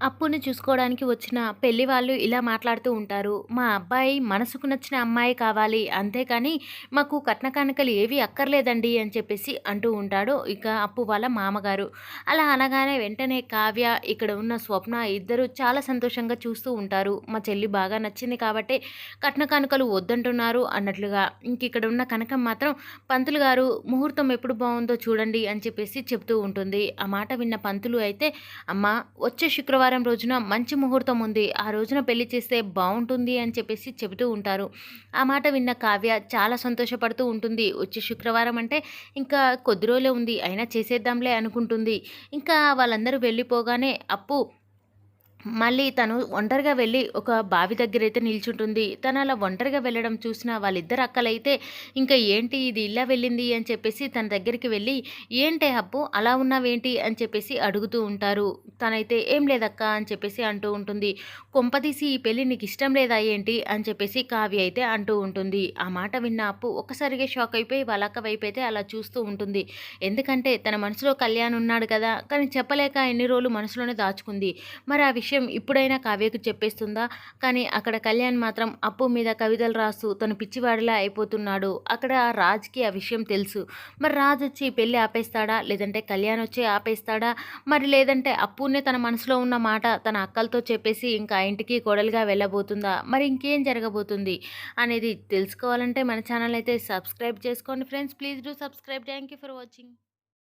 అప్పుని చూసుకోవడానికి వచ్చిన పెళ్ళి వాళ్ళు ఇలా మాట్లాడుతూ ఉంటారు. మా అబ్బాయి మనసుకు నచ్చిన అమ్మాయి కావాలి. అంతేకాని మాకు కట్న కానుకలు ఏవి అక్కర్లేదండి అని చెప్పేసి అంటూ ఉంటాడు ఇక అప్పు వాళ్ళ మామగారు. అలా అనగానే వెంటనే కావ్య ఇక్కడ ఉన్న స్వప్న ఇద్దరు చాలా సంతోషంగా చూస్తూ ఉంటారు. మా చెల్లి బాగా నచ్చింది కాబట్టి కట్న కానుకలు వద్దంటున్నారు అన్నట్లుగా. ఇంక ఇక్కడ ఉన్న కనకం మాత్రం పంతులు గారు ముహూర్తం ఎప్పుడు బాగుందో చూడండి అని చెప్పేసి చెప్తూ ఉంటుంది. ఆ మాట విన్న పంతులు అయితే అమ్మ వచ్చే శుక్రవారం శుక్రవారం రోజున మంచి ముహూర్తం ఉంది. ఆ రోజున పెళ్ళి చేస్తే బాగుంటుంది అని చెప్పేసి చెబుతూ ఉంటారు. ఆ మాట విన్న కావ్య చాలా సంతోషపడుతూ ఉంటుంది. వచ్చే శుక్రవారం అంటే ఇంకా కొద్ది రోజులే ఉంది. అయినా చేసేద్దాంలే అనుకుంటుంది. ఇంకా వాళ్ళందరూ వెళ్ళిపోగానే అప్పు మళ్ళీ తను ఒంటరిగా వెళ్ళి ఒక బావి దగ్గర అయితే నిల్చుంటుంది. తను అలా ఒంటరిగా వెళ్ళడం చూసిన వాళ్ళిద్దరు అక్కలైతే ఇంకా ఏంటి ఇది ఇలా వెళ్ళింది అని చెప్పేసి తన దగ్గరికి వెళ్ళి ఏంటి అప్పు అలా ఉన్నావేంటి? అని చెప్పేసి అడుగుతూ ఉంటారు. తనైతే ఏం లేదక్క అని చెప్పేసి అంటూ ఉంటుంది. కొంపదీసి ఈ పెళ్ళి నీకు ఇష్టం లేదా ఏంటి? అని చెప్పేసి కావ్య అయితే అంటూ ఉంటుంది. ఆ మాట విన్న అప్పు ఒక్కసారిగా షాక్ అయిపోయి వాళ్ళ అక్క వైపు అయితే అలా చూస్తూ ఉంటుంది. ఎందుకంటే తన మనసులో కళ్యాణ్ ఉన్నాడు కదా కానీ చెప్పలేక ఎన్ని రోజులు మనసులోనే దాచుకుంది. మరి ఆ విషయం విషయం ఇప్పుడైనా కావ్యకు చెప్పేస్తుందా? కానీ అక్కడ కళ్యాణ్ మాత్రం అప్పు మీద కవితలు రాస్తూ తను పిచ్చివాడిలా అయిపోతున్నాడు. అక్కడ రాజ్కి ఆ విషయం తెలుసు. మరి రాజ్ వచ్చి పెళ్ళి ఆపేస్తాడా? లేదంటే కళ్యాణ్ వచ్చి ఆపేస్తాడా? మరి లేదంటే అప్పునే తన మనసులో ఉన్న మాట తన అక్కలతో చెప్పేసి ఇంకా ఇంటికి కోడలుగా వెళ్ళబోతుందా? మరి ఇంకేం జరగబోతుంది? అనేది తెలుసుకోవాలంటే మన ఛానల్ అయితే సబ్స్క్రైబ్ చేసుకోండి friends. Please do subscribe. Thank you for watching.